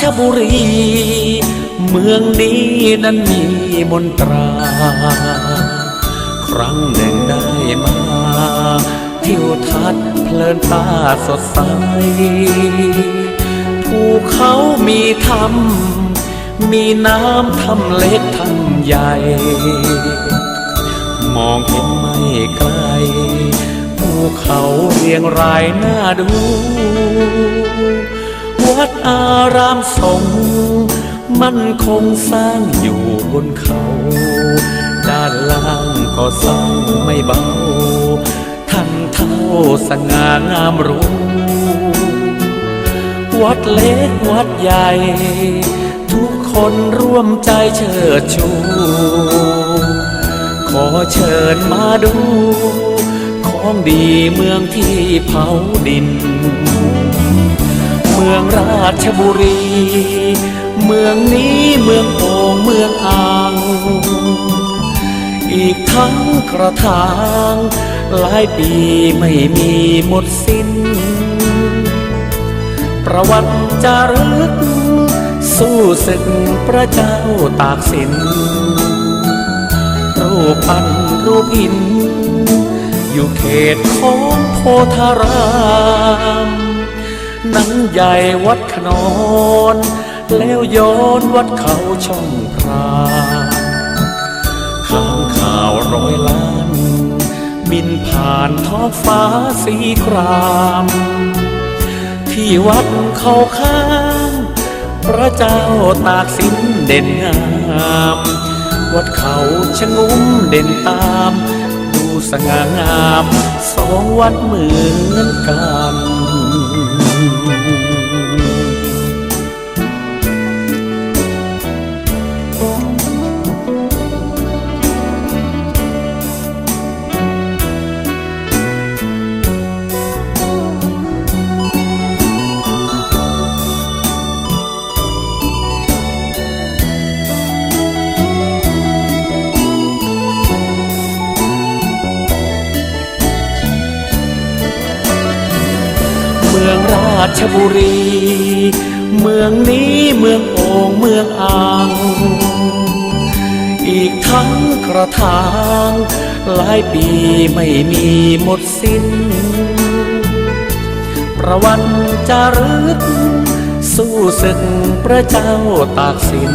ชบุรี เมืองนี้นั้นมีมนตรา ครั้งหนึ่งได้มาทิวทัศน์เพลินตาสดใสภูเขามีธรรมมีน้ำทำเล็กทำใหญ่ มองเห็นไม่ไกลภูเขาเรียงรายน่าดู วัดอารามสงมันคงสร้างอยู่บนเขา ด้านล่างก็สร้างไม่เบา ท่านเท่าสง่างามรู้วัดเล็กวัดใหญ่ ทุกคนร่วมใจเชิดชู ขอเชิญมาดู ของดีเมืองที่เผาดิน มืองราชบุรี เมืองนี้เมืองโอ่งเมืองอ่าง อีกทั้งกระถางหลายปีไม่มีหมดสิ้น ประวัติจารึก สู้ศึกพระเจ้าตากสิน รูปปั้นรูปหิน อยู่เขตของโพธาราม นังใหญ่วัดขนอน แล้วย้อนวัดเขาช่องพรามข้างข่าวร้อยล้าน บินผ่านท้องฟ้าสีคราม ที่วัดเขาข้างพระเจ้าตากสินเด่นงาม วัดเขาชะงุ้มเด่นตาม ดูสง่างาม สองวัดเหมือนกัน ชบุรี เมืองนี้เมืองโอ่งเมืองอ่าง อีกทั้งกระถางหลายปีไม่มีหมดสิ้น ประวันจารึก สู้ศึกพระเจ้าตากสิน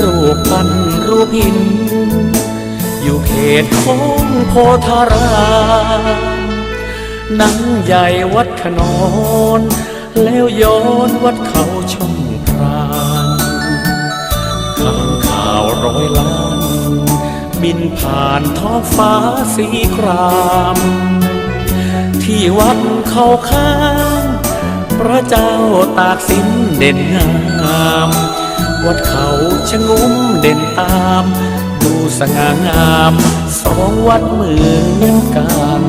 รูปปั้นรูปหิน อยู่เขตของโพธาราม หนังใหญ่วัดขนอน แล้วย้อนวัดเขาช่องพรางข้างข่าวร้อยล้าน บินผ่านท้องฟ้าสีคราม ที่วัดเขาข้าง พระเจ้าตากสินเด่นงาม วัดเขาชะงุ้มเด่นตาม ดูสง่างาม สองวัดเหมือนกัน